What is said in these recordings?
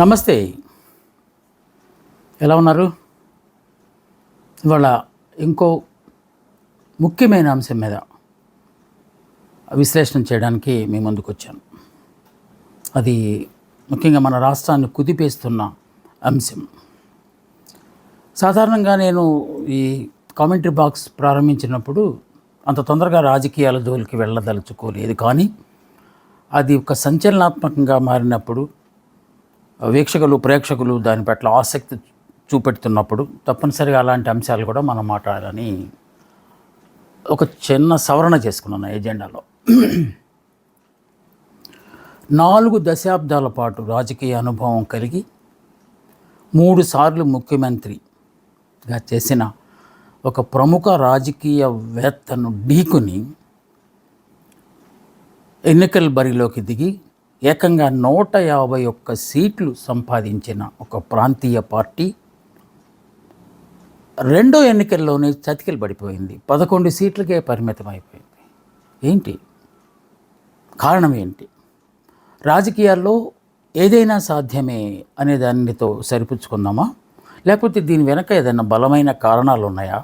నమస్తే. ఎలా ఉన్నారు? ఇవాళ ఇంకో ముఖ్యమైన అంశం మీద విశ్లేషణ చేయడానికి మీ ముందుకు వచ్చాను. అది ముఖ్యంగా మన రాష్ట్రాన్ని కుదిపేస్తున్న అంశం. సాధారణంగా నేను ఈ కామెంటరీ బాక్స్ ప్రారంభించినప్పుడు అంత తొందరగా రాజకీయాల జోలికి వెళ్ళదలుచుకోలేదు కానీ అది ఒక సంచలనాత్మకంగా మారినప్పుడు వీక్షకులు ప్రేక్షకులు దాని పట్ల ఆసక్తి చూపెడుతున్నప్పుడు తప్పనిసరిగా అలాంటి అంశాలు కూడా మనం మాట్లాడాలని ఒక చిన్న సవరణ చేసుకున్నాను ఎజెండాలో. నాలుగు దశాబ్దాల పాటు రాజకీయ అనుభవం కలిగి మూడుసార్లు ముఖ్యమంత్రిగా చేసిన ఒక ప్రముఖ రాజకీయవేత్తను ఢీకుని ఎన్నికల బరిలోకి దిగి ఏకంగా నూట యాభై ఒక్క సీట్లు సంపాదించిన ఒక ప్రాంతీయ పార్టీ రెండో ఎన్నికల్లోనే చతికిలు పడిపోయింది. పదకొండు సీట్లకే పరిమితం అయిపోయింది. ఏంటి? కారణం ఏంటి? రాజకీయాల్లో ఏదైనా సాధ్యమే అనే దానితో సరిపుచ్చుకుందామా? లేకపోతే దీని వెనక ఏదైనా బలమైన కారణాలు ఉన్నాయా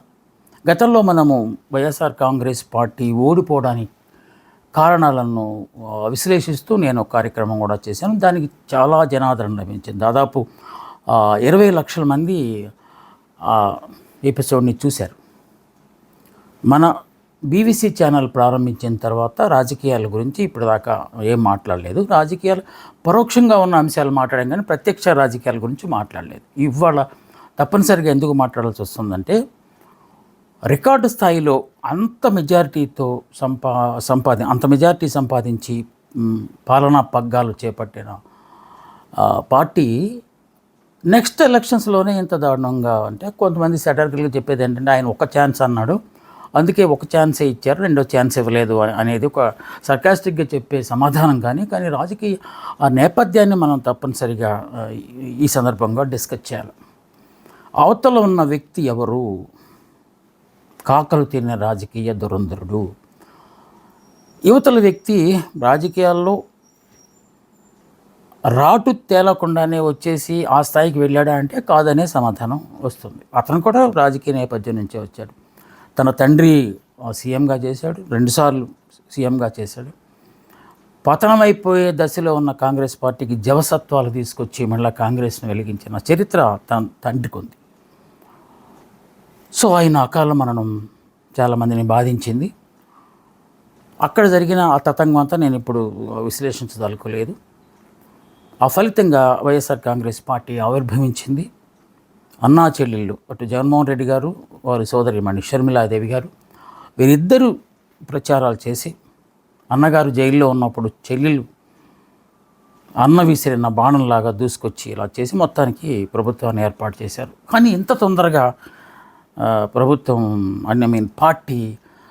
గతంలో మనము వైఎస్ఆర్ కాంగ్రెస్ పార్టీ ఓడిపోవడానికి కారణాలను విశ్లేషిస్తూ నేను ఒక కార్యక్రమం కూడా చేశాను. దానికి చాలా జనాదరణ లభించింది. దాదాపు ఇరవై లక్షల మంది ఎపిసోడ్ని చూశారు. మన బీవీసీ ఛానల్ ప్రారంభించిన తర్వాత రాజకీయాల గురించి ఇప్పటిదాకా ఏం మాట్లాడలేదు. రాజకీయాలు పరోక్షంగా ఉన్న అంశాలు మాట్లాడాం కానీ ప్రత్యక్ష రాజకీయాల గురించి మాట్లాడలేదు. ఇవాళ తప్పనిసరిగా ఎందుకు మాట్లాడాల్సి వస్తుందంటే రికార్డు స్థాయిలో అంత మెజారిటీతో సంపా సంపాది అంత మెజారిటీ సంపాదించి పాలనా పగ్గాలు చేపట్టిన పార్టీ నెక్స్ట్ ఎలక్షన్స్లోనే ఇంత దారుణంగా అంటే కొంతమంది సెటర్కల్గా చెప్పేది ఏంటంటే ఆయన ఒక ఛాన్స్ అన్నాడు. అందుకే ఒక ఛాన్సే ఇచ్చారు రెండో ఛాన్స్ ఇవ్వలేదు అని- అనేది ఒక సర్కాస్టిక్గా చెప్పే సమాధానం కానీ కానీ రాజకీయ ఆ నేపథ్యాన్ని మనం తప్పనిసరిగా ఈ- ఈ సందర్భంగా డిస్కస్ చేయాలి. అవతల ఉన్న వ్యక్తి ఎవరు? కాకలు తిన్న రాజకీయ దురంధరుడు. యువతల వ్యక్తి రాజకీయాల్లో రాటు తేలకుండానే వచ్చేసి ఆ స్థాయికి వెళ్ళాడా అంటే కాదనే సమాధానం వస్తుంది. అతను కూడా రాజకీయ నేపథ్యం నుంచే వచ్చాడు. తన తండ్రి ఆ, సీఎంగా చేశాడు. రెండుసార్లు సీఎంగా చేశాడు. పతనమైపోయే దశలో ఉన్న కాంగ్రెస్ పార్టీకి జవసత్వాలు తీసుకొచ్చి మళ్ళీ కాంగ్రెస్ను వెలిగించిన చరిత్ర తన తండ్రికి ఉంది. సో ఆయన అకాల మరణం చాలామందిని బాధించింది. అక్కడ జరిగిన ఆ తతంగం అంతా నేను ఇప్పుడు విశ్లేషించదలుకోలేదు ఆ ఫలితంగా వైఎస్ఆర్ కాంగ్రెస్ పార్టీ ఆవిర్భవించింది. అన్నా చెల్లెళ్ళు అటు జగన్మోహన్ రెడ్డి గారు వారి సోదరిమణి షర్మిలాదేవి గారు వీరిద్దరూ ప్రచారాలు చేసి అన్నగారు జైల్లో ఉన్నప్పుడు చెల్లెలు అన్న విసిరిన బాణంలాగా దూసుకొచ్చి ఇలా చేసి మొత్తానికి ప్రభుత్వాన్ని ఏర్పాటు చేశారు. కానీ ఇంత తొందరగా ప్రభుత్వం ఐ మీన్ పార్టీ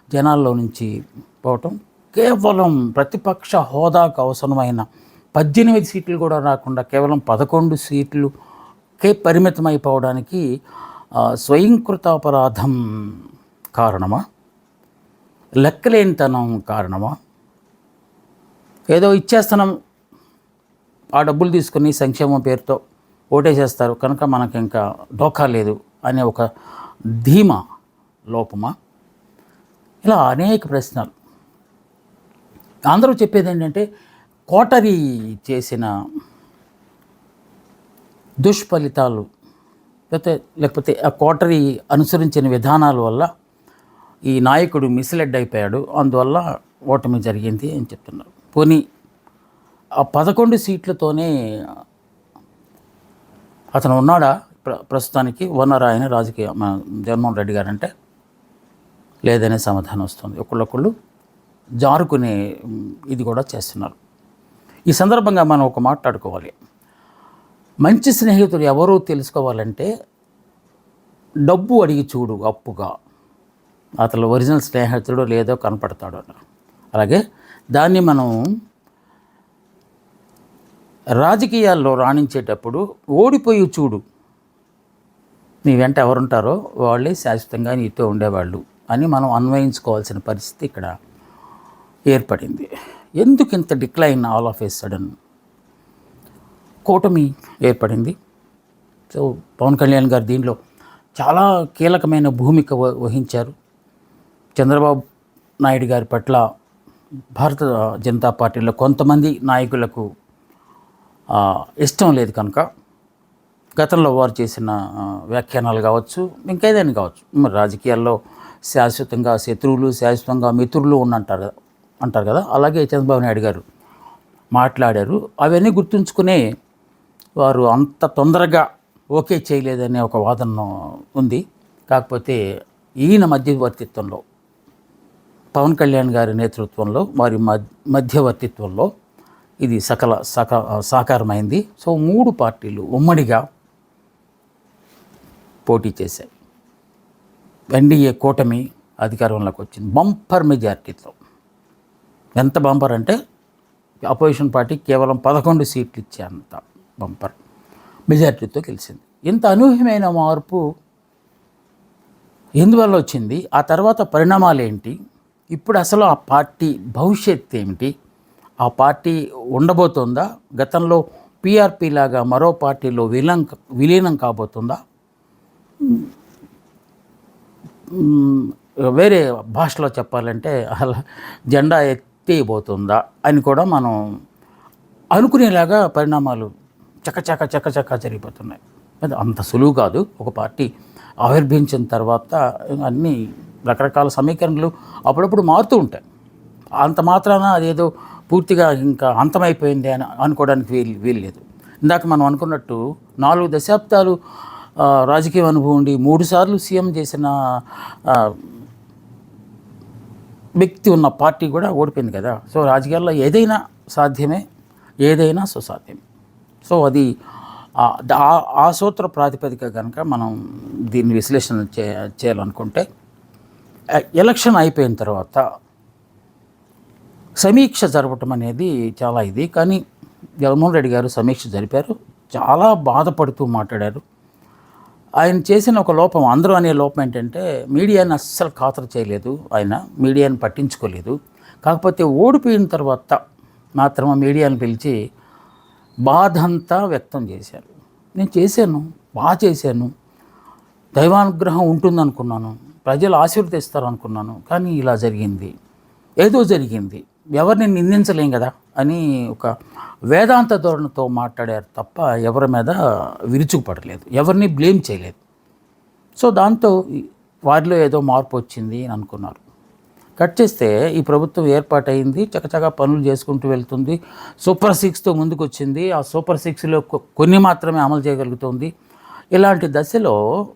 జనాల్లో నుంచి పోవటం కేవలం ప్రతిపక్ష హోదాకు అవసరమైన పద్దెనిమిది సీట్లు కూడా రాకుండా కేవలం పదకొండు సీట్లుకే పరిమితమైపోవడానికి ఆ, స్వయంకృతాపరాధం కారణమా? లెక్కలేనితనం కారణమా? ఏదో ఇచ్చేస్తున్నాం ఆ డబ్బులు తీసుకుని సంక్షేమం పేరుతో ఓటేసేస్తారు కనుక మనకి ఇంకా డోకా లేదు అనే ఒక ధీమా లోపమా? ఇలా అనేక ప్రశ్నలు. అందరూ చెప్పేది ఏంటంటే కోటరీ చేసిన దుష్ఫలితాలు లేకపోతే లేకపోతే ఆ కోటరీ అనుసరించిన విధానాల వల్ల ఈ నాయకుడు మిస్లెడ్ అయిపోయాడు అందువల్ల ఓటమి జరిగింది అని చెప్తున్నారు. పోనీ ఆ పదకొండు సీట్లతోనే అతను ఉన్నాడా? ప్రస్తుతానికి వనరాయని రాజకీయ మన జగన్మోహన్ రెడ్డి గారు అంటే లేదనే సమాధానం వస్తుంది. ఒకళ్ళొకళ్ళు జారుకునే ఇది కూడా చేస్తున్నారు. ఈ సందర్భంగా మనం ఒక మాట్లాడుకోవాలి మంచి స్నేహితుడు ఎవరో తెలుసుకోవాలంటే డబ్బు అడిగి చూడు అప్పుగా. అతను ఒరిజినల్ స్నేహితుడు లేదో కనపడతాడు అన్నారు అలాగే దాన్ని మనం రాజకీయాల్లో రాణించేటప్పుడు ఓడిపోయి చూడు. నీ వెంట ఎవరుంటారో వాళ్ళే శాశ్వతంగా నీతో ఉండేవాళ్ళు అని మనం అన్వయించుకోవాల్సిన పరిస్థితి ఇక్కడ ఏర్పడింది. ఎందుకు ఇంత decline all of a sudden కూటమి ఏర్పడింది? సో పవన్ కళ్యాణ్ గారు దీనిలో చాలా కీలకమైన భూమిక వహించారు. చంద్రబాబు నాయుడు గారి పట్ల భారత జనతా పార్టీలో కొంతమంది నాయకులకు ఇష్టం లేదు కనుక గతంలో వారు చేసిన వ్యాఖ్యానాలు కావచ్చు ఇంకేదైనా కావచ్చు. మరి రాజకీయాల్లో శాశ్వతంగా శత్రువులు శాశ్వతంగా మిత్రులు ఉన్నంటారు అంటారు కదా అలాగే చంద్రబాబు నాయుడు గారు మాట్లాడారు. అవన్నీ గుర్తుంచుకునే వారు అంత తొందరగా ఓకే చేయలేదనే ఒక వాదన ఉంది. కాకపోతే ఈయన మధ్యవర్తిత్వంలో పవన్ కళ్యాణ్ గారి నేతృత్వంలో వారి మధ్య మధ్యవర్తిత్వంలో ఇది సకల సక సాకారమైంది. సో మూడు పార్టీలు ఉమ్మడిగా పోటీ చేశాయి. ఎన్డీఏ కూటమి అధికారంలోకి వచ్చింది. బంపర్ మెజారిటీతో. ఎంత బంపర్ అంటే అపోజిషన్ పార్టీ కేవలం పదకొండు సీట్లు ఇచ్చే అంత బంపర్ మెజార్టీతో గెలిచింది. ఇంత అనూహ్యమైన మార్పు ఎందువల్ల వచ్చింది? ఆ తర్వాత పరిణామాలు ఏంటి? ఇప్పుడు అసలు ఆ పార్టీ భవిష్యత్ ఏమిటి? ఆ పార్టీ ఉండబోతుందా? గతంలో పీఆర్పీ లాగా మరో పార్టీలో విలీనం విలీనం కాబోతుందా? వేరే భాషలో చెప్పాలంటే అలా జెండా ఎత్తిపోతుందా అని కూడా మనం అనుకునేలాగా పరిణామాలు చకచక చకచక జరిగిపోతున్నాయి. అది అంత సులువు కాదు. ఒక పార్టీ ఆవిర్భించిన తర్వాత అన్ని రకరకాల సమీకరణలు అప్పుడప్పుడు మారుతూ ఉంటాయి. అంత మాత్రాన అదేదో పూర్తిగా ఇంకా అంతమైపోయింది అని అనుకోవడానికి వీలు వీల్లేదు ఇందాక మనం అనుకున్నట్టు నాలుగు దశాబ్దాలు రాజకీయ అనుభవం ఉండి మూడుసార్లు సీఎం చేసిన వ్యక్తి ఉన్న పార్టీ కూడా ఓడిపోయింది కదా. సో రాజకీయాల్లో ఏదైనా సాధ్యమే ఏదైనా సుసాధ్యమే సో అది ఆ- ఆ- సూత్ర ప్రాతిపదిక కనుక మనం దీన్ని విశ్లేషణ చే చేయాలనుకుంటే ఎలక్షన్ అయిపోయిన తర్వాత సమీక్ష జరపటం అనేది చాలా ఇది. కానీ జగన్మోహన్ రెడ్డి గారు సమీక్ష జరిపారు. చాలా బాధపడుతూ మాట్లాడారు. ఆయన చేసిన ఒక లోపం అందరూ అనే లోపం ఏంటంటే మీడియాని అస్సలు ఖాతరు చేయలేదు ఆయన మీడియాని పట్టించుకోలేదు. కాకపోతే ఓడిపోయిన తర్వాత మాత్రం మీడియాని పిలిచి బాధ అంతా వ్యక్తం చేశారు. నేను చేశాను బాగా చేశాను. దైవానుగ్రహం ఉంటుందనుకున్నాను ప్రజలు ఆశీర్వదిస్తారు అనుకున్నాను కానీ ఇలా జరిగింది ఏదో జరిగింది. ఎవరిని నిందించలేం కదా అని ఒక వేదాంత ధోరణితో మాట్లాడారు తప్ప ఎవరి మీద విరుచుకుపడలేదు. ఎవరిని బ్లేమ్ చేయలేదు. సో దాంతో వారిలో ఏదో మార్పు వచ్చింది అని అనుకున్నారు. కట్ చేస్తే ఈ ప్రభుత్వం ఏర్పాటైంది చకచకా పనులు చేసుకుంటూ వెళ్తుంది సూపర్ సిక్స్తో ముందుకు వచ్చింది ఆ సూపర్ సిక్స్లో కొన్ని మాత్రమే అమలు చేయగలుగుతుంది. ఇలాంటి దశలో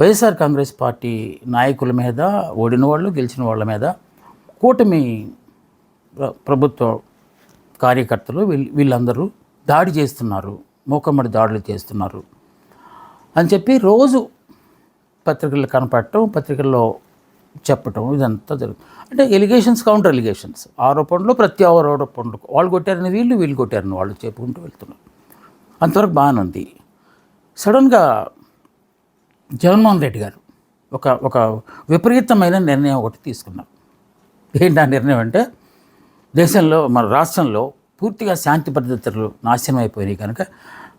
వైఎస్ఆర్ కాంగ్రెస్ పార్టీ నాయకుల మీద ఓడిన వాళ్ళు గెలిచిన వాళ్ళ మీద కూటమి ప్రభుత్వ కార్యకర్తలు వీళ్ళు వీళ్ళందరూ దాడి చేస్తున్నారు. మూకమ్మడి దాడులు చేస్తున్నారు. అని చెప్పి రోజు పత్రికల్లో కనపడటం పత్రికల్లో చెప్పటం ఇదంతా జరుగుతుంది. అంటే ఎలిగేషన్స్ కౌంటర్ ఎలిగేషన్స్. ఆరోపణలు ప్రత్యారోపణలు. వాళ్ళు కొట్టారని వీళ్ళు వీళ్ళు కొట్టారని వాళ్ళు చెప్పుకుంటూ వెళ్తున్నారు. అంతవరకు బాగానే ఉంది. సడన్గా జగన్మోహన్ రెడ్డి గారు ఒక ఒక విపరీతమైన నిర్ణయం ఒకటి తీసుకున్నారు. ఏంటి ఆ నిర్ణయం అంటే దేశంలో మన రాష్ట్రంలో పూర్తిగా శాంతి భద్రతలు నాశనం అయిపోయినాయి కనుక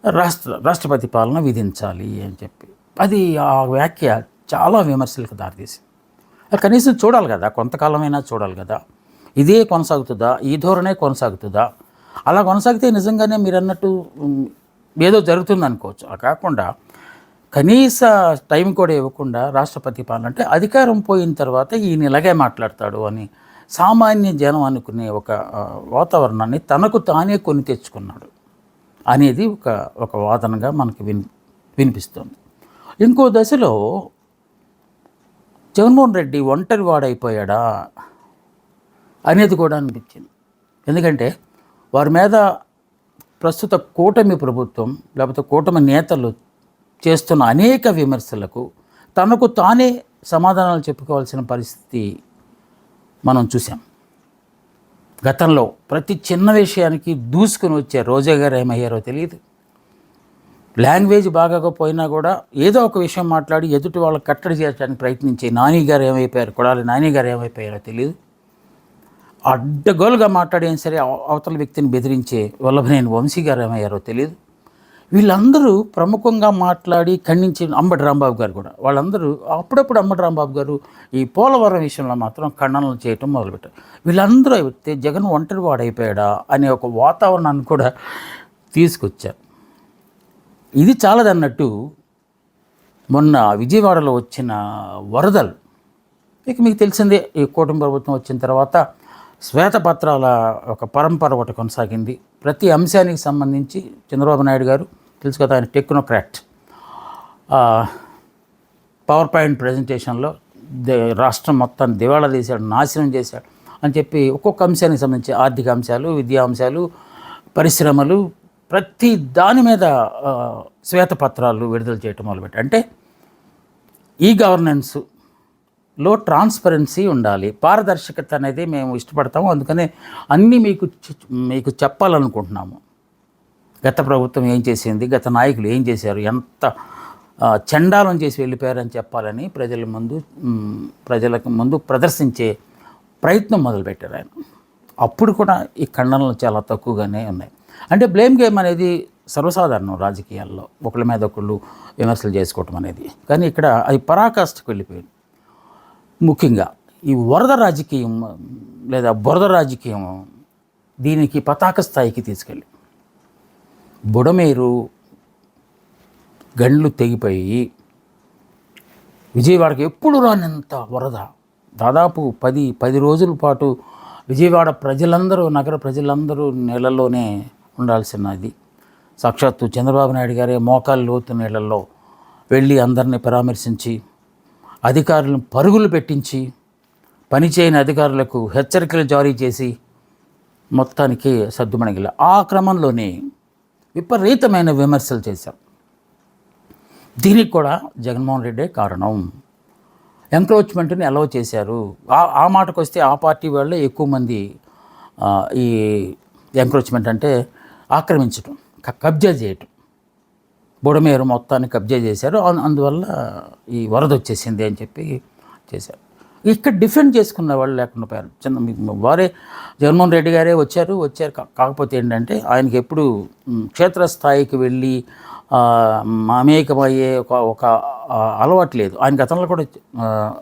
రాష్ట్ర రాష్ట్రపతి పాలన విధించాలి అని చెప్పి. అది ఆ వ్యాఖ్య చాలా విమర్శలకు దారితీసింది. కనీసం చూడాలి కదా కొంతకాలమైనా చూడాలి కదా. ఇదే కొనసాగుతుందా? ఈ ధోరణే కొనసాగుతుందా? అలా కొనసాగితే నిజంగానే మీరు అన్నట్టు ఏదో జరుగుతుంది అనుకోవచ్చు అలా కాకుండా కనీస టైం కూడా ఇవ్వకుండా రాష్ట్రపతి పాలన అంటే అధికారం పోయిన తర్వాత ఈయన ఇలాగే మాట్లాడతాడు అని సామాన్య జనం అనుకునే ఒక వాతావరణాన్ని తనకు తానే కొని తెచ్చుకున్నాడు అనేది ఒక ఒక వాదనగా మనకు విని వినిపిస్తుంది. ఇంకో దశలో జగన్మోహన్ రెడ్డి ఒంటరి వాడైపోయాడా అనేది కూడా అనిపించింది. ఎందుకంటే వారి మీద ప్రస్తుత కూటమి ప్రభుత్వం లేకపోతే కూటమి నేతలు చేస్తున్న అనేక విమర్శలకు తనకు తానే సమాధానాలు చెప్పుకోవాల్సిన పరిస్థితి మనం చూసాం గతంలో ప్రతి చిన్న విషయానికి దూసుకుని వచ్చే రోజా గారు ఏమయ్యారో తెలియదు లాంగ్వేజ్ బాగోకపోయినా కూడా ఏదో ఒక విషయం మాట్లాడి ఎదుటి వాళ్ళకి కట్టడి చేయడానికి ప్రయత్నించే నాని గారు ఏమైపోయారు కొడాలి నాని గారు ఏమైపోయారో తెలియదు అడ్డగోలుగా మాట్లాడేం సరే అవతల వ్యక్తిని బెదిరించే వల్లభనేని వంశీ గారు ఏమయ్యారో తెలియదు వీళ్ళందరూ ప్రముఖంగా మాట్లాడి ఖండించి అంబటి రాంబాబు గారు కూడా. వాళ్ళందరూ అప్పుడప్పుడు అంబటి రాంబాబు గారు ఈ పోలవరం విషయంలో మాత్రం ఖండనలు చేయటం మొదలుపెట్టారు. వీళ్ళందరూ అయితే జగన్ ఒంటరి వాడైపోయాడా అనే ఒక వాతావరణాన్ని కూడా తీసుకొచ్చారు. ఇది చాలదన్నట్టు మొన్న విజయవాడలో వచ్చిన వరదలు ఇక మీకు తెలిసిందే ఈ కూటమి ప్రభుత్వం వచ్చిన తర్వాత శ్వేతపత్రాల ఒక పరంపర ఒకటి కొనసాగింది. ప్రతి అంశానికి సంబంధించి చంద్రబాబు నాయుడు గారు తెలుసు కదా ఆయన టెక్నోక్రాట్. పవర్ పాయింట్ ప్రజెంటేషన్లో దే రాష్ట్రం మొత్తాన్ని దివాళా తీశాడు నాశనం చేశాడు అని చెప్పి ఒక్కొక్క అంశానికి సంబంధించి ఆర్థిక అంశాలు విద్యా అంశాలు పరిశ్రమలు ప్రతి దాని మీద శ్వేతపత్రాలు విడుదల చేయటం మొదలుపెట్టి అంటే ఈ గవర్నెన్స్లో ట్రాన్స్పరెన్సీ ఉండాలి పారదర్శకత అనేది మేము ఇష్టపడతాము అందుకనే అన్నీ మీకు మీకు చెప్పాలనుకుంటున్నాము. గత ప్రభుత్వం ఏం చేసింది? గత నాయకులు ఏం చేశారు? ఎంత చండాలం చేసి వెళ్ళిపోయారని చెప్పాలని ప్రజల ముందు ప్రజలకు ముందు ప్రదర్శించే ప్రయత్నం మొదలుపెట్టారు ఆయన. అప్పుడు కూడా ఈ ఖండనలు చాలా తక్కువగానే ఉన్నాయి. అంటే బ్లేమ్ గేమ్ అనేది సర్వసాధారణం రాజకీయాల్లో. ఒకళ్ళ మీద ఒకళ్ళు విమర్శలు చేసుకోవటం అనేది. కానీ ఇక్కడ అది పరాకాష్ఠకు వెళ్ళిపోయింది. ముఖ్యంగా ఈ వరద రాజకీయం లేదా బురద రాజకీయం దీనికి పతాక స్థాయికి తీసుకెళ్ళి. బుడమేరు గండ్లు తెగిపోయి విజయవాడకి ఎప్పుడు రానంత వరద. దాదాపు పది పది రోజుల పాటు విజయవాడ ప్రజలందరూ నగర ప్రజలందరూ నీళ్ళల్లోనే ఉండాల్సినది సాక్షాత్తు చంద్రబాబు నాయుడు గారే మోకాలు లోతు నీళ్ళల్లో వెళ్ళి అందరినీ పరామర్శించి అధికారులను పరుగులు పెట్టించి పనిచేయని అధికారులకు హెచ్చరికలు జారీ చేసి మొత్తానికి సర్దుమణిగిల ఆ క్రమంలోనే విపరీతమైన విమర్శలు చేశారు దీనికి కూడా జగన్మోహన్ రెడ్డే కారణం. ఎంక్రోచ్మెంట్ని అలౌ చేశారు. ఆ ఆ మాటకు వస్తే ఆ పార్టీ వాళ్ళే ఎక్కువ మంది ఈ ఎంక్రోచ్మెంట్ అంటే ఆక్రమించటం క- కబ్జా చేయటం. బుడమేరు మొత్తాన్ని కబ్జా చేశారు. అందువల్ల ఈ వరద వచ్చేసింది అని చెప్పి చేశారు. ఇక్కడ డిఫెండ్ చేసుకున్న వాళ్ళు లేకుండా పోయారు. చిన్న మీ- వారే జగన్మోహన్ రెడ్డి గారే వచ్చారు వచ్చారు. కాకపోతే ఏంటంటే ఆయనకి ఎప్పుడు క్షేత్రస్థాయికి వెళ్ళి ఆ, మమేకమయ్యే ఒక ఒక అలవాటు లేదు. ఆయన గతంలో కూడా ఆ,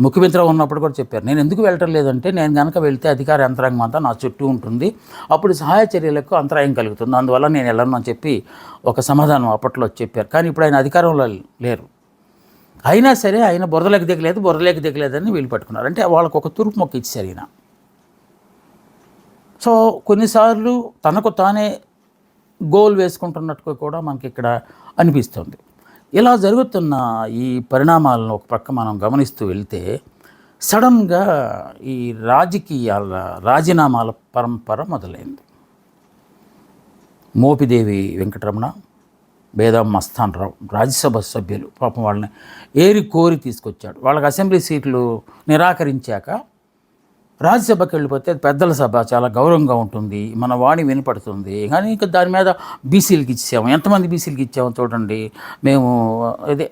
ముఖ్యమంత్రి ఉన్నప్పుడు కూడా చెప్పారు. నేను ఎందుకు వెళ్ళటం లేదంటే నేను కనుక వెళ్తే అధికార యంత్రాంగం అంతా నా చుట్టూ ఉంటుంది. అప్పుడు సహాయ చర్యలకు అంతరాయం కలుగుతుంది. అందువల్ల నేను వెళ్ళను అని చెప్పి ఒక సమాధానం అప్పట్లో చెప్పారు. కానీ ఇప్పుడు ఆయన అధికారంలో లేరు. అయినా సరే ఆయన బురదలోకి దిగలేదు బురదలోకి దిగలేదని వీళ్ళు పట్టుకున్నారు. అంటే వాళ్ళకు ఒక తూర్పు మొక్క ఇచ్చారు ఈయన. సో కొన్నిసార్లు తనకు తానే గోల్ వేసుకుంటున్నట్టుగా కూడా మనకి ఇక్కడ అనిపిస్తుంది. ఇలా జరుగుతున్న ఈ పరిణామాలను ఒక పక్క మనం గమనిస్తూ వెళ్తే సడన్గా ఈ రాజకీయాల రాజీనామాల పరంపర మొదలైంది. మోపిదేవి వెంకటరమణ బేదా మస్తాన్ రావు రాజ్యసభ సభ్యులు పాపం వాళ్ళని ఏరి కోరి తీసుకొచ్చాడు. వాళ్ళకి అసెంబ్లీ సీట్లు నిరాకరించాక రాజ్యసభకి వెళ్ళిపోతే అది పెద్దల సభ చాలా గౌరవంగా ఉంటుంది మన వాణి వినపడుతుంది. కానీ ఇంకా దాని మీద బీసీలకి ఇచ్చాము ఎంతమంది బీసీలకి ఇచ్చామో చూడండి. మేము అదే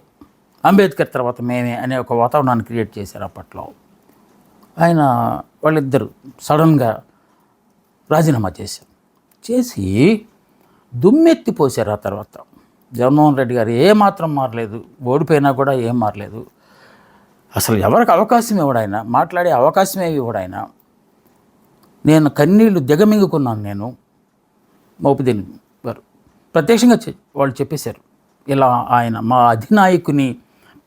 అంబేద్కర్ తర్వాత మేమే అనే ఒక వాతావరణాన్ని క్రియేట్ చేశారు అప్పట్లో. ఆయన వాళ్ళిద్దరు సడన్గా రాజీనామా చేశారు. చేసి దుమ్మెత్తి పోశారు ఆ తర్వాత. జగన్మోహన్ రెడ్డి గారు ఏమాత్రం మారలేదు ఓడిపోయినా కూడా ఏం మారలేదు. అసలు ఎవరికి అవకాశం ఇవ్వడాయన మాట్లాడే అవకాశమే ఇవ్వడాయన నేను కన్నీళ్ళు దిగమింగుకున్నాను నేను మోపిదేని గారు. ప్రత్యక్షంగా వాళ్ళు చెప్పేశారు ఇలా ఆయన మా అధినాయకుని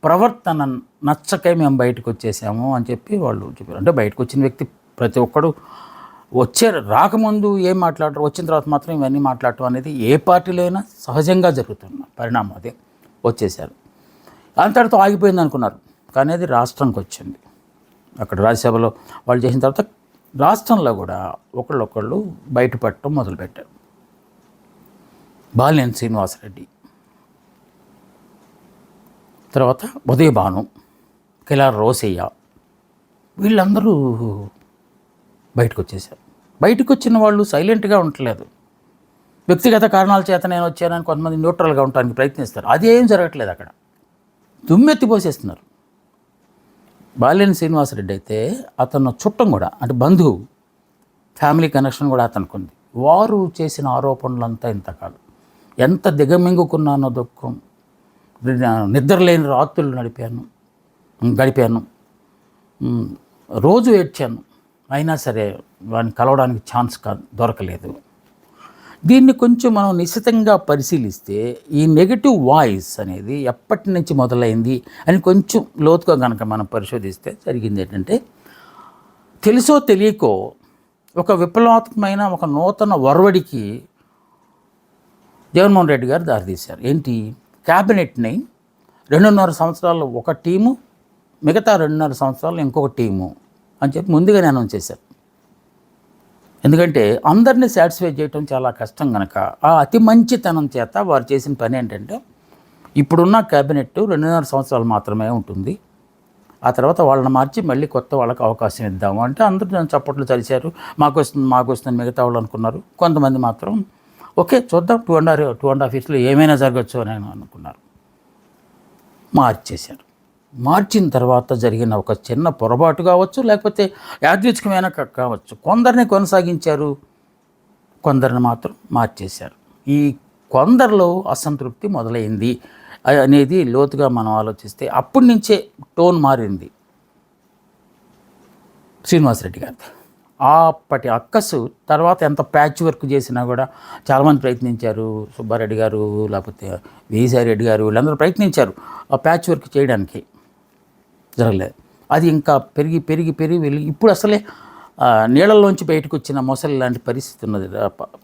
ప్రవర్తన నచ్చకే మేము బయటకు వచ్చేసాము అని చెప్పి వాళ్ళు చెప్పారు. అంటే బయటకు వచ్చిన వ్యక్తి ప్రతి ఒక్కడు వచ్చే రాకముందు ఏం మాట్లాడరు వచ్చిన తర్వాత మాత్రం ఇవన్నీ మాట్లాడటం అనేది ఏ పార్టీలో అయినా సహజంగా జరుగుతున్న పరిణామం అదే. వచ్చేసారు అంతటితో ఆగిపోయింది అనుకున్నారు కానీ అది రాష్ట్రానికి వచ్చింది. అక్కడ రాజ్యసభలో వాళ్ళు చేసిన తర్వాత రాష్ట్రంలో కూడా ఒకళ్ళొకళ్ళు బయటపడటం మొదలుపెట్టారు. బాలినేని శ్రీనివాసరెడ్డి. తర్వాత ఉదయభాను కిలార్ రోసయ్య వీళ్ళందరూ బయటకు వచ్చేసారు బయటకు వచ్చిన వాళ్ళు సైలెంట్గా ఉండట్లేదు. వ్యక్తిగత కారణాల చేత నేను వచ్చానని కొంతమంది న్యూట్రల్గా ఉండడానికి ప్రయత్నిస్తారు. అది ఏం జరగట్లేదు అక్కడ. దుమ్మెత్తి పోసేస్తున్నారు. బాలినేని శ్రీనివాసరెడ్డి అయితే అతను చుట్టం కూడా అంటే బంధువు ఫ్యామిలీ కనెక్షన్ కూడా అతనికి ఉంది వారు చేసిన ఆరోపణలంతా ఇంతకాలం ఎంత దిగమింగుకున్నానో దుఃఖం. నిద్రలేని రాత్రులు నడిపాను గడిపాను. రోజు ఏడ్చాను. అయినా సరే వాడిని కలవడానికి ఛాన్స్ దొరకలేదు. దీన్ని కొంచెం మనం నిశ్చితంగా పరిశీలిస్తే ఈ నెగటివ్ వాయిస్ అనేది ఎప్పటి నుంచి మొదలైంది అని కొంచెం లోతుగా కనుక మనం పరిశోధిస్తే జరిగింది ఏంటంటే తెలుసో తెలియకో ఒక విప్లవాత్మకమైన ఒక నూతన వరవడికి జగన్మోహన్ రెడ్డి గారు దారితీశారు. ఏంటి? క్యాబినెట్ని రెండున్నర సంవత్సరాలు ఒక టీము మిగతా రెండున్నర సంవత్సరాలు ఇంకొక టీము. అని చెప్పి ముందుగానే అనౌన్స్ చేశారు. ఎందుకంటే అందరినీ సాటిస్ఫై చేయటం చాలా కష్టం కనుక ఆ అతి మంచితనం చేత వారు చేసిన పని ఏంటంటే ఇప్పుడున్న క్యాబినెట్ రెండున్నర సంవత్సరాలు మాత్రమే ఉంటుంది. ఆ తర్వాత వాళ్ళని మార్చి మళ్ళీ కొత్త వాళ్ళకి అవకాశం ఇద్దాము అంటే అందరూ నన్ను చప్పట్లు చలిచారు మాకు వస్తుంది మాకు వస్తుంది మిగతా వాళ్ళు అనుకున్నారు. కొంతమంది మాత్రం ఓకే చూద్దాం two and two and half ఇయర్స్లో ఏమైనా జరగచ్చు అని అనుకున్నారు. మార్చేశారు. మార్చిన తర్వాత జరిగిన ఒక చిన్న పొరపాటు కావచ్చు లేకపోతే యాదృచ్ఛికమైన కావచ్చు. కొందరిని కొనసాగించారు కొందరిని మాత్రం మార్చేశారు. ఈ కొందరిలో అసంతృప్తి మొదలైంది అనేది లోతుగా మనం ఆలోచిస్తే అప్పటి నుంచే టోన్ మారింది. శ్రీనివాసరెడ్డి గారిది. అప్పటి అక్కసు తర్వాత ఎంత ప్యాచ్ వర్క్ చేసినా కూడా చాలామంది ప్రయత్నించారు. సుబ్బారెడ్డి గారు లేకపోతే విజయసాయి రెడ్డి గారు వీళ్ళందరూ ప్రయత్నించారు ఆ ప్యాచ్ వర్క్ చేయడానికి. జరగలేదు అది ఇంకా పెరిగి పెరిగి పెరిగి వెళ్ళి ఇప్పుడు అసలే నీళ్ళలోంచి నీళ్ళల్లోంచి బయటకు వచ్చిన మొసలి లాంటి పరిస్థితి ఉన్నది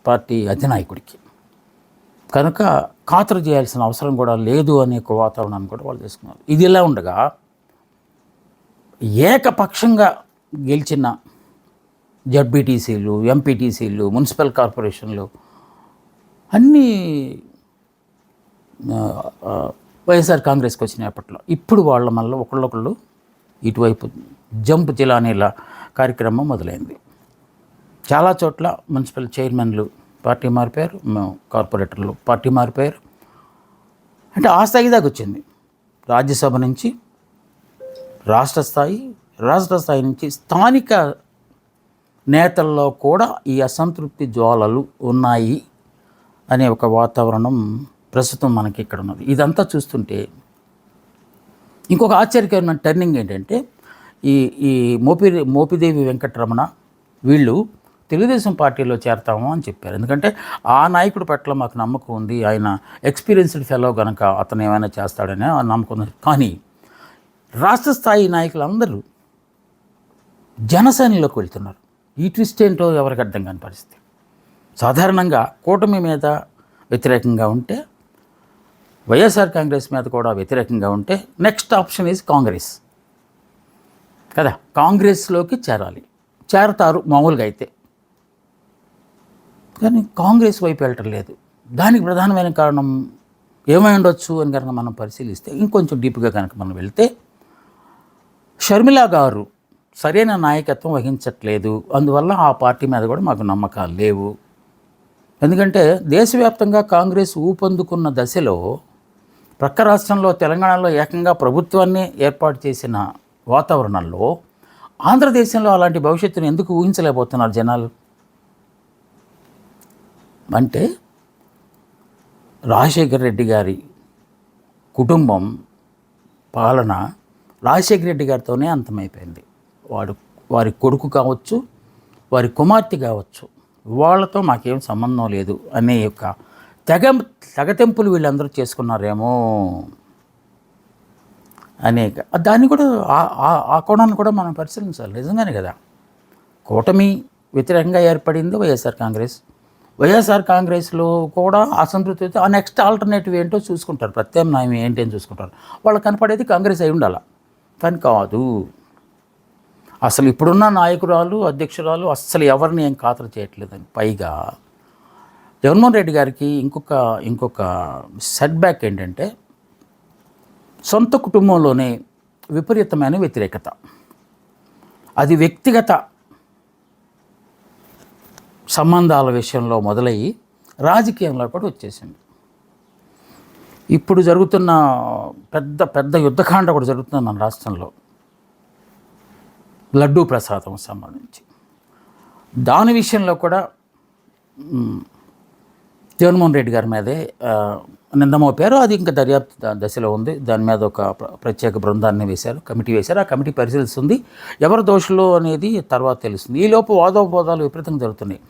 పార్టీ అధినాయకుడికి. కనుక ఖాతరు చేయాల్సిన అవసరం కూడా లేదు అనే ఒక వాతావరణాన్ని కూడా వాళ్ళు తీసుకున్నారు ఇది ఇలా ఉండగా ఏకపక్షంగా గెలిచిన జడ్బీటీసీలు ఎంపీటీసీలు మున్సిపల్ కార్పొరేషన్లు అన్నీ వైఎస్ఆర్ కాంగ్రెస్కి వచ్చిన అప్పట్లో ఇప్పుడు వాళ్ళ మళ్ళీ ఒకళ్ళొకళ్ళు ఇటువైపు జంప్ జిలానీల కార్యక్రమం మొదలైంది. చాలా చోట్ల మున్సిపల్ చైర్మన్లు పార్టీ మారిపోయారు కార్పొరేటర్లు పార్టీ మారిపోయారు. అంటే ఆ స్థాయి దాకా వచ్చింది. రాజ్యసభ నుంచి రాష్ట్ర స్థాయి రాష్ట్ర స్థాయి నుంచి స్థానిక నేతల్లో కూడా ఈ అసంతృప్తి జ్వాలలు ఉన్నాయి అనే ఒక వాతావరణం ప్రస్తుతం మనకి ఇక్కడ ఉన్నది. ఇదంతా చూస్తుంటే ఇంకొక ఆశ్చర్యకరమైన టర్నింగ్ ఏంటంటే ఈ ఈ మోపి మోపిదేవి వెంకటరమణ వీళ్ళు తెలుగుదేశం పార్టీలో చేరతాము అని చెప్పారు. ఎందుకంటే ఆ నాయకుడి పట్ల మాకు నమ్మకం ఉంది. ఆయన ఎక్స్పీరియన్స్డ్ ఫెలో కనుక అతను ఏమైనా చేస్తాడనే ఆ నమ్మకం ఉంది. కానీ రాష్ట్ర స్థాయి నాయకులందరూ జనసేనలోకి వెళ్తున్నారు. ఈ ట్విస్ట్ ఏంటో ఎవరికి అర్థం కాని పరిస్థితి. సాధారణంగా కూటమి మీద వ్యతిరేకంగా ఉంటే వైఎస్ఆర్ కాంగ్రెస్ మీద కూడా వ్యతిరేకంగా ఉంటే నెక్స్ట్ ఆప్షన్ ఈజ్ కాంగ్రెస్. కదా? కాంగ్రెస్లోకి చేరాలి. చేరతారు మామూలుగా అయితే. కానీ కాంగ్రెస్ వైపు వెళ్ళటం లేదు. దానికి ప్రధానమైన కారణం ఏమై ఉండొచ్చు అని కనుక మనం పరిశీలిస్తే ఇంకొంచెం డీప్గా కనుక మనం వెళ్తే షర్మిల గారు సరైన నాయకత్వం వహించట్లేదు. అందువల్ల ఆ పార్టీ మీద కూడా మాకు నమ్మకాలు లేవు. ఎందుకంటే దేశవ్యాప్తంగా కాంగ్రెస్ ఊపందుకున్న దశలో ప్రక్క రాష్ట్రంలో తెలంగాణలో ఏకంగా ప్రభుత్వాన్ని ఏర్పాటు చేసిన వాతావరణంలో ఆంధ్రదేశంలో అలాంటి భవిష్యత్తును ఎందుకు ఊహించలేకపోతున్నారు జనాలు? అంటే రాజశేఖర్ రెడ్డి గారి కుటుంబం పాలన రాజశేఖర రెడ్డి గారితోనే అంతమైపోయింది. వాడు వారి కొడుకు కావచ్చు వారి కుమార్తె కావచ్చు వాళ్ళతో మాకేం సంబంధం లేదు అనే యొక్క తెగ తెగతెంపులు వీళ్ళందరూ చేసుకున్నారేమో అనేక. దాన్ని కూడా ఆ- ఆ- కోణాన్ని కూడా మనం పరిశీలించాలి. నిజంగానే కదా. కూటమి వ్యతిరేకంగా ఏర్పడింది వైఎస్ఆర్ కాంగ్రెస్. వైఎస్ఆర్ కాంగ్రెస్లో కూడా అసంతృప్తి అయితే ఆ నెక్స్ట్ ఆల్టర్నేటివ్ ఏంటో చూసుకుంటారు. ప్రత్యామ్నాయం ఏంటి అని చూసుకుంటారు. వాళ్ళకి కనపడేది కాంగ్రెస్ అయి ఉండాలి. కానీ కాదు. అసలు ఇప్పుడున్న నాయకురాలు అధ్యక్షురాలు అస్సలు ఎవరిని ఏం ఖాతరు చేయట్లేదని పైగా జగన్మోహన్ రెడ్డి గారికి ఇంకొక ఇంకొక సెట్ బ్యాక్ ఏంటంటే సొంత కుటుంబంలోనే విపరీతమైన వ్యతిరేకత. అది వ్యక్తిగత సంబంధాల విషయంలో మొదలయ్యి రాజకీయంలో కూడా వచ్చేసింది. ఇప్పుడు జరుగుతున్న పెద్ద పెద్ద యుద్ధకాండ కూడా జరుగుతుంది మన రాష్ట్రంలో. లడ్డూ ప్రసాదం సంబంధించి. దాని విషయంలో కూడా జగన్మోహన్ రెడ్డి గారి మీదే నిందమోపారు. నింద మోపారు అది ఇంకా దర్యాప్తు దశలో ఉంది. దాని మీద ఒక ప్రత్యేక బృందాన్ని వేశారు కమిటీ వేశారు. ఆ కమిటీ పరిశీలిస్తుంది. ఎవరు దోషులు అనేది తర్వాత తెలుస్తుంది. ఈలోపు వాదోపవాదాలు విపరీతంగా జరుగుతున్నాయి.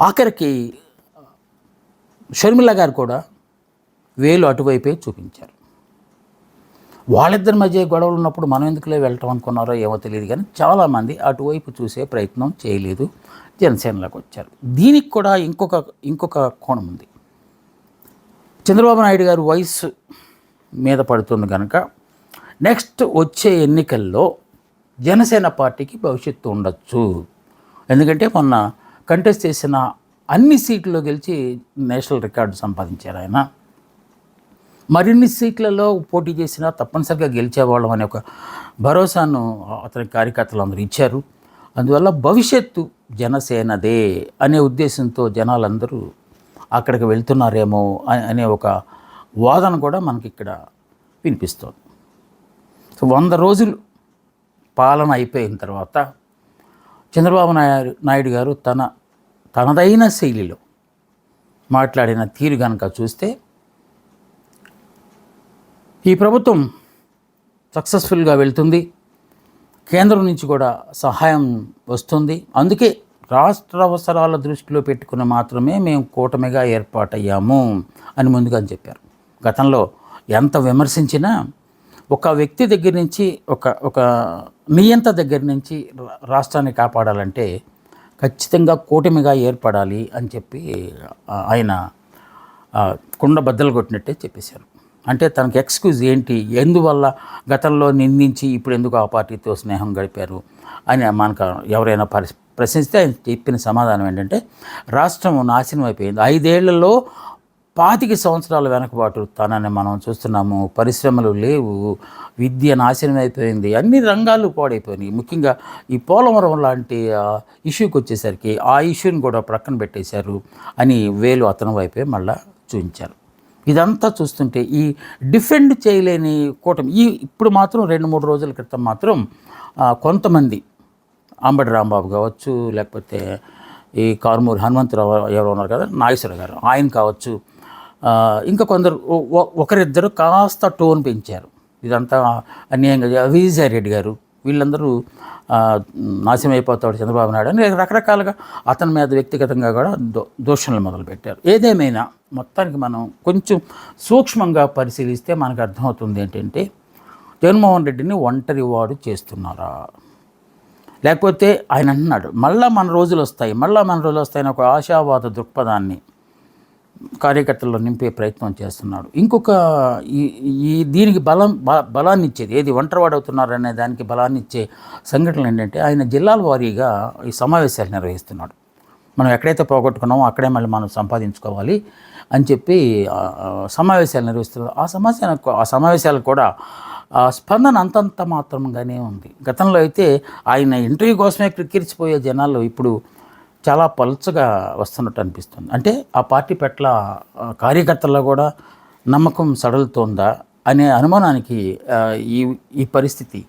ఆఖరికి షర్మిల గారు కూడా వేలు అటువైపే చూపించారు. వాళ్ళిద్దరి మధ్య గొడవలు ఉన్నప్పుడు మనం ఎందుకులే వెళ్ళటం అనుకున్నారో ఏమో తెలియదు కానీ చాలామంది అటువైపు చూసే ప్రయత్నం చేయలేదు. జనసేనలోకి వచ్చారు. దీనికి కూడా ఇంకొక ఇంకొక కోణం ఉంది. చంద్రబాబు నాయుడు గారు వయసు మీద పడుతుంది కనుక నెక్స్ట్ వచ్చే ఎన్నికల్లో జనసేన పార్టీకి భవిష్యత్తు ఉండొచ్చు. ఎందుకంటే మొన్న కంటెస్ట్ చేసిన అన్ని సీట్లు గెలిచి నేషనల్ రికార్డు సంపాదించారు ఆయన. మరిన్ని సీట్లలో పోటీ చేసినా తప్పనిసరిగా గెలిచేవాళ్ళం అనే ఒక భరోసాను అతని కార్యకర్తలు అందరూ ఇచ్చారు. అందువల్ల భవిష్యత్తు జనసేనదే అనే ఉద్దేశంతో జనాలందరూ అక్కడికి వెళ్తున్నారేమో అనే ఒక వాదన కూడా మనకి ఇక్కడ వినిపిస్తోంది. సో వంద రోజులు పాలన అయిపోయిన తర్వాత చంద్రబాబు నాయుడు నాయుడు గారు తన తనదైన శైలిలో మాట్లాడిన తీరు కనుక చూస్తే ఈ ప్రభుత్వం సక్సెస్ఫుల్గా వెళ్తుంది. కేంద్రం నుంచి కూడా సహాయం వస్తుంది. అందుకే రాష్ట్ర అవసరాల దృష్టిలో పెట్టుకుని మాత్రమే మేము కూటమిగా ఏర్పాటయ్యాము అని ముందుగా చెప్పారు. గతంలో ఎంత విమర్శించినా ఒక వ్యక్తి దగ్గర నుంచి ఒక ఒక నియంత దగ్గర నుంచి రా- రాష్ట్రాన్ని కాపాడాలంటే ఖచ్చితంగా కూటమిగా ఏర్పడాలి అని చెప్పి ఆయన కుండ బద్దలు కొట్టినట్టే చెప్పేశారు. అంటే తనకు ఎక్స్క్యూజ్ ఏంటి? ఎందువల్ల గతంలో నిందించి ఇప్పుడు ఎందుకు ఆ పార్టీతో స్నేహం గడిపారు అని మనకు ఎవరైనా పరి ప్రశ్నిస్తే ఆయన చెప్పిన సమాధానం ఏంటంటే రాష్ట్రం నాశనం అయిపోయింది. ఐదేళ్ళలో పాతిక సంవత్సరాల వెనకబాటు తనని మనం చూస్తున్నాము. పరిశ్రమలు లేవు. విద్య నాశనం అయిపోయింది. అన్ని రంగాలు పాడైపోయినాయి. ముఖ్యంగా ఈ పోలవరం లాంటి ఇష్యూకి వచ్చేసరికి ఆ ఇష్యూని కూడా ప్రక్కన పెట్టేశారు అని వేలు అతని వైపే మళ్ళా చూపించారు. ఇదంతా చూస్తుంటే ఈ డిఫెండ్ చేయలేని కూటమి. ఈ ఇప్పుడు మాత్రం రెండు మూడు రోజుల క్రితం మాత్రం కొంతమంది అంబటి రాంబాబు కావచ్చు లేకపోతే ఈ కారుమూరి హనుమంతరావు ఎవరు ఉన్నారు కదా నాగేశ్వర గారు ఆయన కావచ్చు ఇంకా కొందరు ఒకరిద్దరు కాస్త టోన్ పెంచారు. ఇదంతా అన్యాయంగా విజయ్ రెడ్డి గారు వీళ్ళందరూ నాశనం అయిపోతాడు చంద్రబాబు నాయుడు అని రకరకాలుగా అతని మీద వ్యక్తిగతంగా కూడా దో దూషణలు మొదలుపెట్టారు. ఏదేమైనా మొత్తానికి మనం కొంచెం సూక్ష్మంగా పరిశీలిస్తే మనకు అర్థమవుతుంది ఏంటంటే జగన్మోహన్ రెడ్డిని ఒంటరి వాడు చేస్తున్నారా? లేకపోతే ఆయన అంటున్నాడు మళ్ళా మన రోజులు వస్తాయి మళ్ళా మన రోజులు వస్తాయని ఒక ఆశావాద దృక్పథాన్ని కార్యకర్తల్లో నింపే ప్రయత్నం చేస్తున్నాడు. ఇంకొక ఈ ఈ దీనికి బలం బ- బలాన్ని ఇచ్చేది ఏది ఒంటరివాడవుతున్నారు అనే దానికి బలాన్ని ఇచ్చే సంఘటనలు ఏంటంటే ఆయన జిల్లాల వారీగా ఈ సమావేశాలు నిర్వహిస్తున్నాడు. మనం ఎక్కడైతే పోగొట్టుకున్నామో అక్కడే మళ్ళీ మనం సంపాదించుకోవాలి. అని చెప్పి సమావేశాలు నిర్వహిస్తున్నారు. ఆ సమావేశాలకు ఆ సమావేశాలకు కూడా ఆ స్పందన అంతంత మాత్రంగానే ఉంది. గతంలో అయితే ఆయన ఇంటర్వ్యూ కోసమే క్రిక్కిరిచిపోయే జనాలు ఇప్పుడు చాలా పలుచగా వస్తున్నట్టు అనిపిస్తుంది. అంటే ఆ పార్టీ పట్ల కార్యకర్తల్లో కూడా నమ్మకం సడలుతోందా అనే అనుమానానికి ఈ ఈ పరిస్థితి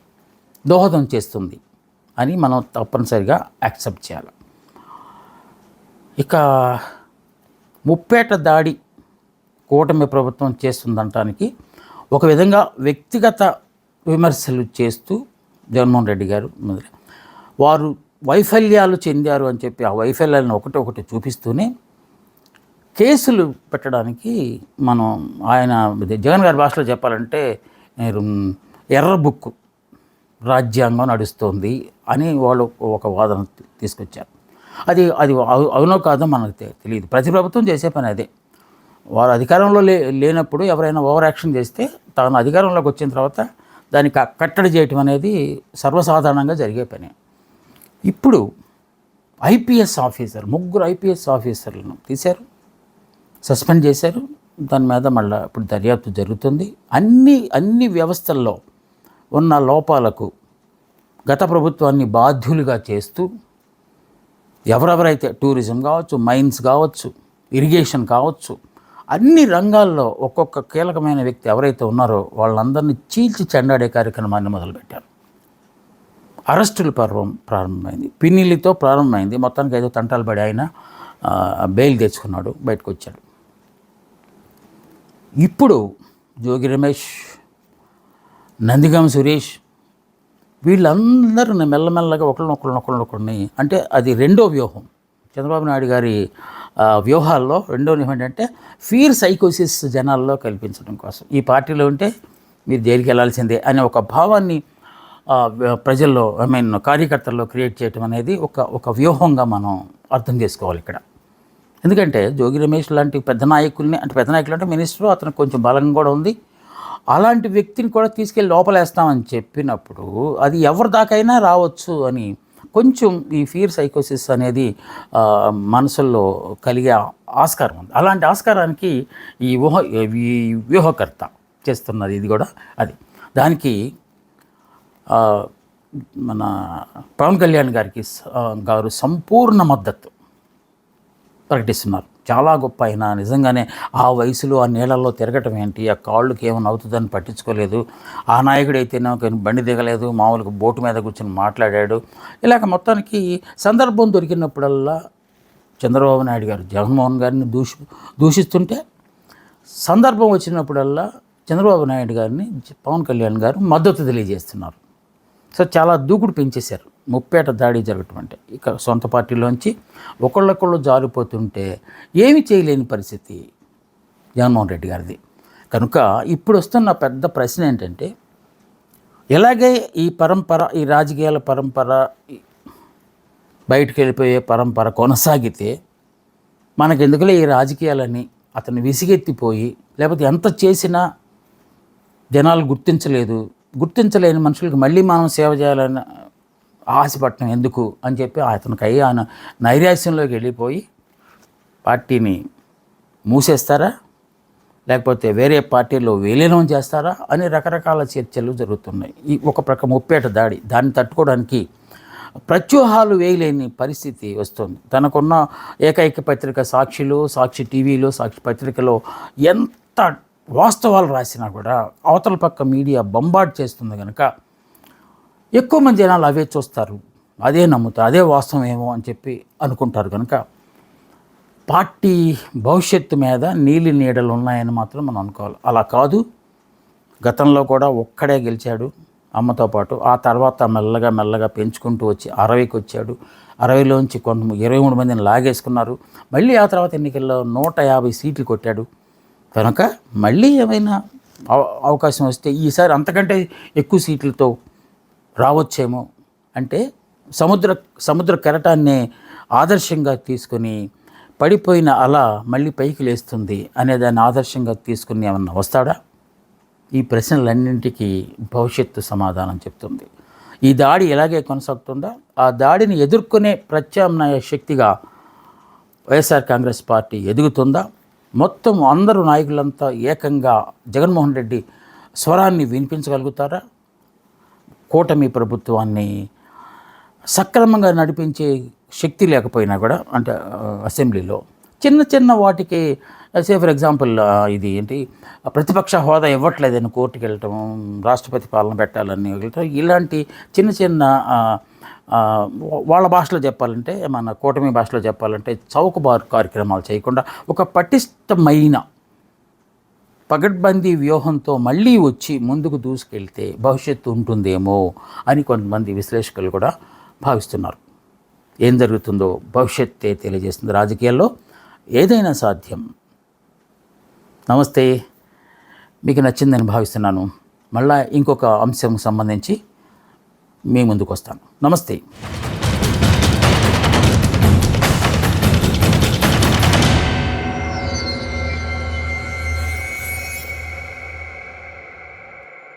దోహదం చేస్తుంది అని మనం తప్పనిసరిగా యాక్సెప్ట్ చేయాలి. ఇక ముప్పేట దాడి కూటమి ప్రభుత్వం చేస్తుందనటానికి ఒక విధంగా వ్యక్తిగత విమర్శలు చేస్తూ జగన్మోహన్ రెడ్డి గారు వారు వైఫల్యాలు చెందారు అని చెప్పి ఆ వైఫల్యాలను ఒకటి ఒకటి చూపిస్తూనే కేసులు పెట్టడానికి మనం ఆయన జగన్ గారి భాషలో చెప్పాలంటే ఎర్ర బుక్ రాజ్యాంగం నడుస్తోంది అని వాళ్ళు ఒక వాదన తీసుకొచ్చారు. అది అది అవునో కాదో మనకు తె- తెలియదు ప్రతి ప్రభుత్వం చేసే పని అదే. వారు అధికారంలో లే లేనప్పుడు ఎవరైనా ఓవర్ యాక్షన్ చేస్తే తాను అధికారంలోకి వచ్చిన తర్వాత దాన్ని కట్టడి చేయటం అనేది సర్వసాధారణంగా జరిగే పని. ఇప్పుడు ఐపీఎస్ ఆఫీసర్ ముగ్గురు ఐపీఎస్ ఆఫీసర్లను తీశారు సస్పెండ్ చేశారు. దాని మీద మళ్ళీ ఇప్పుడు దర్యాప్తు జరుగుతుంది. అన్ని అన్ని వ్యవస్థల్లో ఉన్న లోపాలకు గత ప్రభుత్వాన్ని బాధ్యులుగా చేస్తూ ఎవరెవరైతే టూరిజం కావచ్చు మైన్స్ కావచ్చు ఇరిగేషన్ కావచ్చు అన్ని రంగాల్లో ఒక్కొక్క కీలకమైన వ్యక్తి ఎవరైతే ఉన్నారో వాళ్ళందరినీ చీల్చి చెండాడే కార్యక్రమాన్ని మొదలుపెట్టారు. అరెస్టుల పర్వం ప్రారంభమైంది. పిన్నిలితో ప్రారంభమైంది. మొత్తానికి ఏదో తంటాలు పడి ఆయన బెయిల్ తెచ్చుకున్నాడు బయటకు వచ్చాడు ఇప్పుడు జోగి రమేష్ నందిగం సురేష్ వీళ్ళందరూ మెల్లమెల్లగా ఒకళ్ళనొకళ్ళని అంటే అది రెండో వ్యూహం. చంద్రబాబు నాయుడు గారి వ్యూహాల్లో రెండో వ్యూహం ఏంటంటే ఫీర్ సైకోసిస్ జనాల్లో కల్పించడం కోసం. ఈ పార్టీలో ఉంటే మీరు జైలుకి వెళ్ళాల్సిందే అనే ఒక భావాన్ని ప్రజల్లో ఐ మీన్ కార్యకర్తల్లో క్రియేట్ చేయటం అనేది ఒక ఒక వ్యూహంగా మనం అర్థం చేసుకోవాలి ఇక్కడ. ఎందుకంటే జోగి రమేష్ లాంటి పెద్ద నాయకుల్ని అంటే పెద్ద నాయకులు అంటే మినిస్టర్ అతనికి కొంచెం బలంగా కూడా ఉంది. అలాంటి వ్యక్తిని కూడా తీసుకెళ్ళి లోపలేస్తామని చెప్పినప్పుడు అది ఎవరి దాకైనా రావచ్చు అని కొంచెం ఈ ఫియర్ సైకోసిస్ అనేది మనసుల్లో కలిగే ఆస్కారం ఉంది. అలాంటి ఆస్కారానికి ఈ ఊహ ఈ వ్యూహకర్త చేస్తున్నది ఇది కూడా అది. దానికి మన పవన్ కళ్యాణ్ గారికి గారు సంపూర్ణ మద్దతు ప్రకటిస్తున్నారు. చాలా గొప్ప ఆయన నిజంగానే ఆ వయసులో ఆ నీళ్ళల్లో తిరగటం ఏంటి? ఆ కాళ్ళకి ఏమైనా అవుతుందని పట్టించుకోలేదు. ఆ నాయకుడు అయితేనే బండి దిగలేదు మామూలుగా బోటు మీద కూర్చొని మాట్లాడాడు. ఇలాగ మొత్తానికి సందర్భం దొరికినప్పుడల్లా చంద్రబాబు నాయుడు గారు జగన్మోహన్ గారిని దూషి దూషిస్తుంటే సందర్భం వచ్చినప్పుడల్లా చంద్రబాబు నాయుడు గారిని పవన్ కళ్యాణ్ గారు మద్దతు తెలియజేస్తున్నారు. సో చాలా దూకుడు పెంచేశారు. ముప్పేట దాడి జరగటం అంటే ఇక సొంత పార్టీలోంచి ఒకళ్ళొకళ్ళు జారిపోతుంటే ఏమి చేయలేని పరిస్థితి జగన్మోహన్ రెడ్డి గారిది. కనుక ఇప్పుడు వస్తున్న పెద్ద ప్రశ్న ఏంటంటే ఎలాగే ఈ పరంపర ఈ రాజకీయాల పరంపర బయటికి వెళ్ళిపోయే పరంపర కొనసాగితే మనకెందుకులే ఈ రాజకీయాలని అతను విసిగెత్తిపోయి లేకపోతే ఎంత చేసినా జనాలు గుర్తించలేదు. గుర్తించలేని మనుషులకు మళ్ళీ మనం సేవ చేయాలని ఆశపట్టడం ఎందుకు అని చెప్పి అతనికి అయ్యి ఆయన నైరాశ్యంలోకి వెళ్ళిపోయి పార్టీని మూసేస్తారా? లేకపోతే వేరే పార్టీలో విలీనం చేస్తారా? అని రకరకాల చర్చలు జరుగుతున్నాయి. ఈ ఒక ప్రక ముప్పేట దాడి దాన్ని తట్టుకోవడానికి ప్రత్యూహాలు వేయలేని పరిస్థితి వస్తుంది. తనకున్న ఏకైక పత్రిక సాక్షిలో సాక్షి టీవీలో సాక్షి పత్రికలో ఎంత వాస్తవాలు రాసినా కూడా అవతల పక్క మీడియా బొంబాట్ చేస్తుంది కనుక ఎక్కువ మంది జనాలు అవే చూస్తారు. అదే నమ్ముతారు అదే వాస్తవం ఏమో అని చెప్పి అనుకుంటారు కనుక పార్టీ భవిష్యత్తు మీద నీలి నీడలు ఉన్నాయని మాత్రం మనం అనుకోవాలి. అలా కాదు. గతంలో కూడా ఒక్కడే గెలిచాడు. అమ్మతో పాటు ఆ తర్వాత మెల్లగా మెల్లగా పెంచుకుంటూ వచ్చి అరవైకి వచ్చాడు. అరవైలోంచి కొంత ఇరవై మూడు మందిని లాగేసుకున్నారు. మళ్ళీ ఆ తర్వాత ఎన్నికల్లో నూట యాభై సీట్లు కొట్టాడు. కనుక మళ్ళీ ఏమైనా అవ- అవకాశం వస్తే ఈసారి అంతకంటే ఎక్కువ సీట్లతో రావచ్చేమో అంటే సముద్ర సముద్ర కెరటాన్ని ఆదర్శంగా తీసుకొని పడిపోయిన అల మళ్ళీ పైకి లేస్తుంది అనే దాన్ని ఆదర్శంగా తీసుకుని ఏమన్నా వస్తాడా? ఈ ప్రశ్నలన్నింటికీ భవిష్యత్తు సమాధానం చెప్తుంది. ఈ దాడి ఎలాగే కొనసాగుతుందా? ఆ దాడిని ఎదుర్కొనే ప్రత్యామ్నాయ శక్తిగా వైఎస్ఆర్ కాంగ్రెస్ పార్టీ ఎదుగుతుందా? మొత్తం అందరూ నాయకులంతా ఏకంగా జగన్మోహన్ రెడ్డి స్వరాన్ని వినిపించగలుగుతారా? కూటమి ప్రభుత్వాన్ని సక్రమంగా నడిపించే శక్తి లేకపోయినా కూడా అంటే అసెంబ్లీలో చిన్న చిన్న వాటికి సే ఫర్ ఎగ్జాంపుల్ ఇది ఏంటి ప్రతిపక్ష హోదా ఇవ్వట్లేదని కోర్టుకు వెళ్ళటం రాష్ట్రపతి పాలన పెట్టాలని వెళ్ళటం ఇలాంటి చిన్న చిన్న వాళ్ళ భాషలో చెప్పాలంటే మన కూటమి భాషలో చెప్పాలంటే చౌకబారు కార్యక్రమాలు చేయకుండా ఒక పటిష్టమైన పగడ్బందీ వ్యూహంతో మళ్ళీ వచ్చి ముందుకు దూసుకెళ్తే భవిష్యత్తు ఉంటుందేమో అని కొంతమంది విశ్లేషకులు కూడా భావిస్తున్నారు. ఏం జరుగుతుందో భవిష్యత్తే తెలియజేస్తుంది రాజకీయాల్లో. ఏదైనా సాధ్యం. నమస్తే. మీకు నచ్చిందని భావిస్తున్నాను. మళ్ళా ఇంకొక అంశం సంబంధించి మీ ముందుకు వస్తాను నమస్తే.